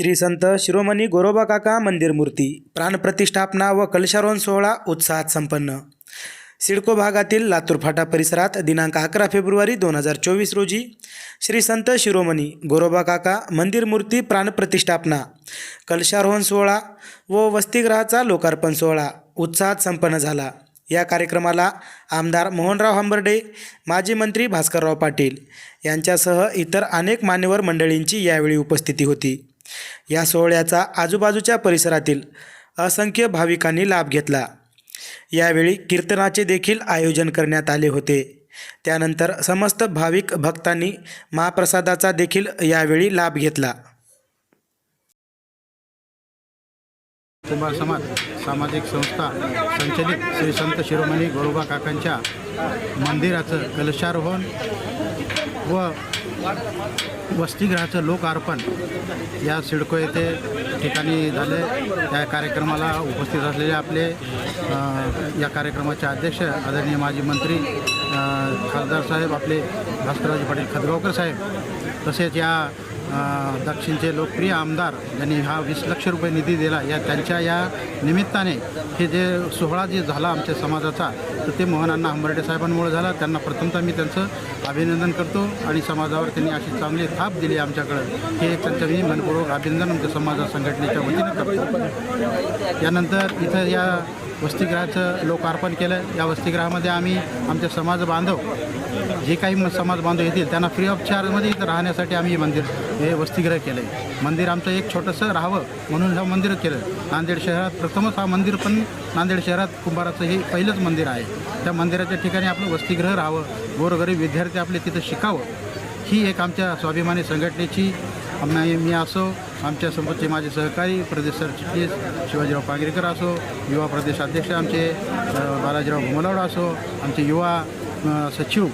श्री संत शिरोमणी गोरोबा काका मंदिर मूर्ती प्राणप्रतिष्ठापना व कलशारोहण सोहळा उत्साहात संपन्न. सिडको भागातील लातूर फाटा परिसरात दिनांक अकरा फेब्रुवारी दोन हजार चोवीस रोजी श्री संत शिरोमणी गोरोबा काका मंदिर मूर्ती प्राणप्रतिष्ठापना कलशारोहण सोहळा व वसतिगृहाचा लोकार्पण सोहळा उत्साहात संपन्न झाला. या कार्यक्रमाला आमदार मोहनराव हंबर्डे माजी मंत्री भास्करराव पाटील यांच्यासह इतर अनेक मान्यवर मंडळींची यावेळी उपस्थिती होती. या सोहळ्याचा आजूबाजूच्या परिसरातील असंख्य भाविकांनी लाभ घेतला. यावेळी कीर्तनाचे देखील आयोजन करण्यात आले होते. त्यानंतर समस्त भाविक भक्तांनी महाप्रसादाचा देखील यावेळी लाभ घेतला. कुंभार समाज सामाजिक संस्था संचलित श्री संत शिरोमणी गोरोबा काकांच्या मंदिराचं कलशारोहण व वसतिगृहाचं लोकार्पण या सिडको येथे ठिकाणी झाले या कार्यक्रमाला उपस्थित असलेले आपले या कार्यक्रमाचे अध्यक्ष आदरणीय माजी मंत्री खासदार साहेब आपले भास्कररावजी पाटील खदगावकर साहेब तसेच या दक्षिणचे लोकप्रिय आमदार ज्यांनी हा वीस लक्ष रुपये निधी दिला या त्यांच्या या निमित्ताने हे जे सोहळा जे झाला आमच्या समाजाचा तर ते मोहनांना हंबर्डे साहेबांमुळे झाला. त्यांना प्रथमतः मी त्यांचं अभिनंदन करतो आणि समाजावर त्यांनी अशी चांगली थाप दिली आमच्याकडं. हे त्यांचं मी मनपूर्वक अभिनंदन आमच्या समाज संघटनेच्या वतीनं करतो. यानंतर इथं या वसतिगृहाचं लोकार्पण केलं. या वसतिगृहामध्ये आम्ही आमचे समाज बांधव जे काही म- समाज बांधव येतील त्यांना फ्री ऑफ चार्जमध्ये इथं राहण्यासाठी आम्ही हे मंदिर हे वसतिगृह केलं आहे मंदिर आमचं एक छोटंसं राहावं म्हणून हे मंदिर केलं. नांदेड शहरात प्रथमच हा मंदिर पण नांदेड शहरात कुंभाराचं हे पहिलंच मंदिर आहे. त्या मंदिराच्या ठिकाणी आपलं वसतिगृह राहावं. गोरगरीब विद्यार्थी आपले तिथं शिकावं. ही एक आमच्या स्वाभिमानी संघटनेची आम्ही मी असो आमच्यासोबतचे माझे सहकारी प्रदेश सरचिटणीस शिवाजीराव पांगरेकर असो युवा प्रदेश अध्यक्ष आमचे बालाजीराव घुमलावडा असो आमचे युवा सचिव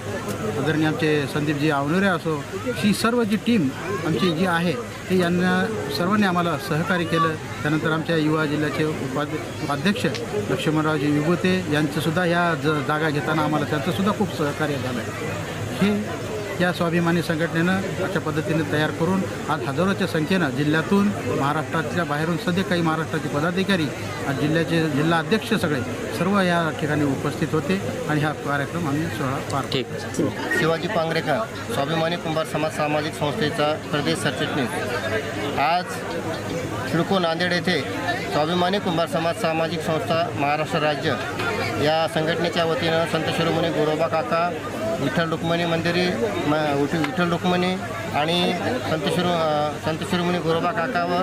आदरणीय आमचे संदीपजी आवनोरे असो ही सर्व जी टीम आमची जी आहे ती यांना सर्वांनी आम्हाला सहकार्य केलं. त्यानंतर आमच्या युवा जिल्ह्याचे उपाध्य उपाध्यक्ष लक्ष्मणरावजी विभूते यांचंसुद्धा या ज जागा घेताना आम्हाला त्यांचंसुद्धा खूप सहकार्य झालं. आहे हे या स्वाभिमानी संघटनेनं अशा पद्धतीने तयार करून आज हजारोच्या संख्येनं जिल्ह्यातून महाराष्ट्राच्या बाहेरून सध्या काही महाराष्ट्राचे पदाधिकारी आज जिल्ह्याचे जिल्हा अध्यक्ष सगळे सर्व या ठिकाणी उपस्थित होते आणि हा कार्यक्रम आम्ही सोहळा पार. शिवाजी पांगरेकर स्वाभिमानी कुंभार समाज सामाजिक संस्थेचा प्रदेश सरचिटणीस आज सिडको नांदेड येथे स्वाभिमानी कुंभार समाज सामाजिक संस्था महाराष्ट्र राज्य या संघटनेच्या वतीनं संत शिरोमणी गोरोबा काका विठ्ठल रुक्मिणी मंदिरी म विठ्ठल विठ्ठल रुक्मिणी आणि संत शिरो संत शिरोमणी गोरोबा काका व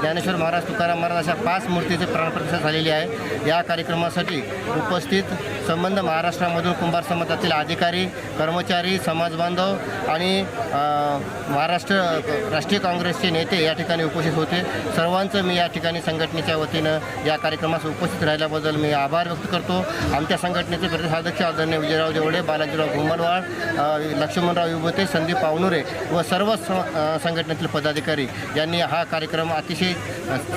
ज्ञानेश्वर महाराज तुकाराम महाराज अशा पाच मूर्तीचे प्राणप्रतिष्ठा झालेली आहे. या कार्यक्रमासाठी उपस्थित संबंध महाराष्ट्रामधून कुंभार समाजातील अधिकारी कर्मचारी समाजबांधव आणि महाराष्ट्र राष्ट्रीय काँग्रेसचे नेते या ठिकाणी उपस्थित होते. सर्वांचं मी या ठिकाणी संघटनेच्या वतीनं या कार्यक्रमास उपस्थित राहिल्याबद्दल मी आभार व्यक्त करतो. आमच्या संघटनेचे प्रदेशाध्यक्ष आदरणीय विजयराव देवडे बालाजीराव घुमरवाड लक्ष्मणराव युबते संदीप पावनुरे व सर्व संघटनेतील पदाधिकारी यांनी हा कार्यक्रम अतिशय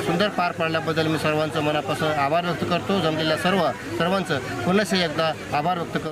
सुंदर पार पाडल्याबद्दल मी सर्वांचं मनापासून आभार व्यक्त करतो. जमलेल्या सर्व सर्वांचं पुन्हा एकदा आभार व्यक्त करतो.